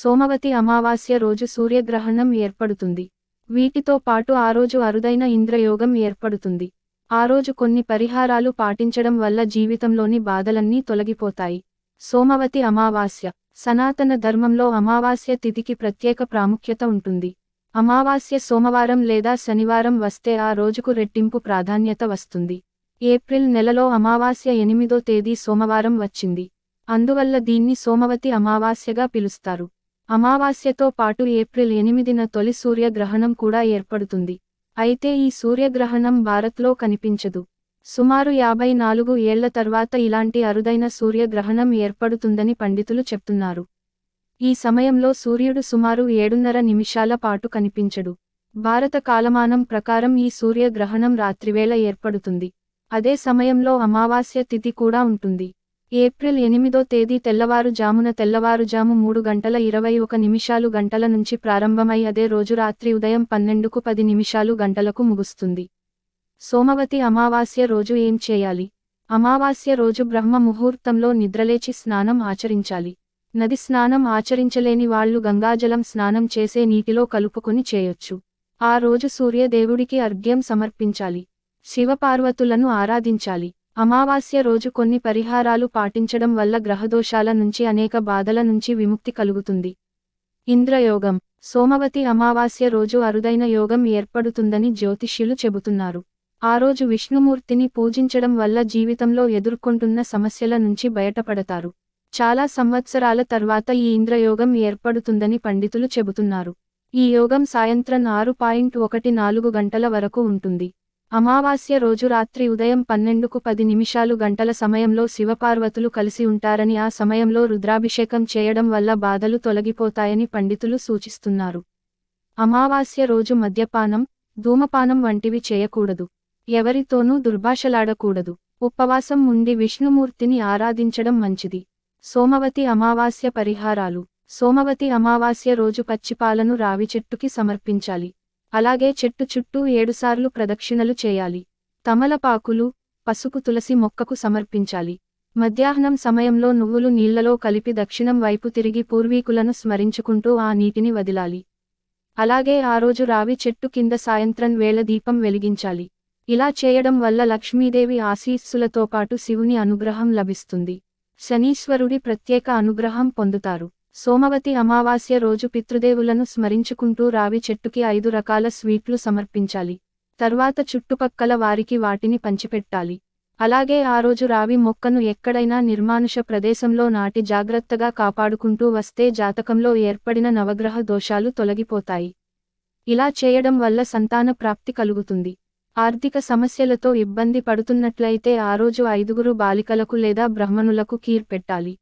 సోమవతి అమావాస్య రోజు సూర్యగ్రహణం ఏర్పడుతుంది. వీటితో పాటు ఆ రోజు అరుదైన ఇంద్రయోగం ఏర్పడుతుంది. ఆ రోజు కొన్ని పరిహారాలు పాటించడం వల్ల జీవితంలోని బాధలన్నీ తొలగిపోతాయి. సోమవతి అమావాస్య. సనాతన ధర్మంలో అమావాస్య తిథికి ప్రత్యేక ప్రాముఖ్యత ఉంటుంది. అమావాస్య సోమవారం లేదా శనివారం వస్తే ఆ రోజుకు రెట్టింపు ప్రాధాన్యత వస్తుంది. ఏప్రిల్ నెలలో అమావాస్య ఎనిమిదో తేదీ సోమవారం వచ్చింది. అందువల్ల దీన్ని సోమవతి అమావాస్యగా పిలుస్తారు. అమావాస్యతో పాటు ఏప్రిల్ ఎనిమిదిన తొలి సూర్యగ్రహణం కూడా ఏర్పడుతుంది. అయితే ఈ సూర్యగ్రహణం భారత్లో కనిపించదు. సుమారు యాభై నాలుగు ఏళ్ళ తర్వాత ఇలాంటి అరుదైన సూర్యగ్రహణం ఏర్పడుతుందని పండితులు చెప్తున్నారు. ఈ సమయంలో సూర్యుడు సుమారు ఏడున్నర నిమిషాల పాటు కనిపించడు. భారత కాలమానం ప్రకారం ఈ సూర్యగ్రహణం రాత్రివేళ ఏర్పడుతుంది. అదే సమయంలో అమావాస్య తిథి కూడా ఉంటుంది. ఏప్రిల్ ఎనిమిదో తేదీ తెల్లవారుజామున తెల్లవారుజాము మూడు గంటల ఇరవై ఒక నిమిషాలు గంటల నుంచి ప్రారంభమై అదే రోజు రాత్రి ఉదయం పన్నెండుకు పది నిమిషాలు గంటలకు ముగుస్తుంది. సోమవతి అమావాస్య రోజు ఏం చేయాలి? అమావాస్య రోజు బ్రహ్మ ముహూర్తంలో నిద్రలేచి స్నానం ఆచరించాలి. నది స్నానం ఆచరించలేని వాళ్ళు గంగాజలం స్నానం చేసే నీటిలో కలుపుకొని చేయొచ్చు. ఆ రోజు సూర్యదేవుడికి అర్ఘ్యం సమర్పించాలి. శివపార్వతులను ఆరాధించాలి. అమావాస్య రోజు కొన్ని పరిహారాలు పాటించడం వల్ల గ్రహదోషాల నుంచి అనేక బాధల నుంచి విముక్తి కలుగుతుంది. ఇంద్రయోగం. సోమవతి అమావాస్య రోజు అరుదైన యోగం ఏర్పడుతుందని జ్యోతిష్యులు చెబుతున్నారు. ఆ రోజు విష్ణుమూర్తిని పూజించడం వల్ల జీవితంలో ఎదుర్కొంటున్న సమస్యల నుంచి బయటపడతారు. చాలా సంవత్సరాల తర్వాత ఈ ఇంద్రయోగం ఏర్పడుతుందని పండితులు చెబుతున్నారు. ఈ యోగం సాయంత్రం ఆరు పాయింట్ ఒకటి నాలుగు గంటల వరకు ఉంటుంది. అమావాస్య రోజు రాత్రి ఉదయం పన్నెండుకు పది నిమిషాలు గంటల సమయంలో శివపార్వతులు కలిసి ఉంటారని ఆ సమయంలో రుద్రాభిషేకం చేయడం వల్ల బాధలు తొలగిపోతాయని పండితులు సూచిస్తున్నారు. అమావాస్య రోజు మద్యపానం ధూమపానం వంటివి చేయకూడదు. ఎవరితోనూ దుర్భాషలాడకూడదు. ఉపవాసం ఉండి విష్ణుమూర్తిని ఆరాధించడం మంచిది. సోమవతి అమావాస్య పరిహారాలు. సోమవతి అమావాస్య రోజు పచ్చిపాలను రావి చెట్టుకి సమర్పించాలి. అలాగే చెట్టు చుట్టూ ఏడుసార్లు ప్రదక్షిణలు చేయాలి. తమలపాకులు పసుపు తులసి మొక్కకు సమర్పించాలి. మధ్యాహ్నం సమయంలో నువ్వులు నీళ్ళలో కలిపి దక్షిణం వైపు తిరిగి పూర్వీకులను స్మరించుకుంటూ ఆ నీటిని వదిలాలి. అలాగే ఆ రోజు రావి చెట్టు కింద సాయంత్రం వేళ దీపం వెలిగించాలి. ఇలా చేయడం వల్ల లక్ష్మీదేవి ఆశీస్సులతో పాటు శివుని అనుగ్రహం లభిస్తుంది. శనీశ్వరుడి ప్రత్యేక అనుగ్రహం పొందుతారు. సోమవతి అమావాస్య రోజు పితృదేవులను స్మరించుకుంటూ రావి చెట్టుకి ఐదు రకాల స్వీట్లు సమర్పించాలి. తర్వాత చుట్టుపక్కల వారికి వాటిని పంచిపెట్టాలి. అలాగే ఆ రోజు రావి మొక్కను ఎక్కడైనా నిర్మానుష ప్రదేశంలో నాటి జాగ్రత్తగా కాపాడుకుంటూ వస్తే జాతకంలో ఏర్పడిన నవగ్రహ దోషాలు తొలగిపోతాయి. ఇలా చేయడం వల్ల సంతాన ప్రాప్తి కలుగుతుంది. ఆర్థిక సమస్యలతో ఇబ్బంది పడుతున్నట్లయితే ఆ రోజు ఐదుగురు బాలికలకు లేదా బ్రహ్మణులకు కీర్ పెట్టాలి.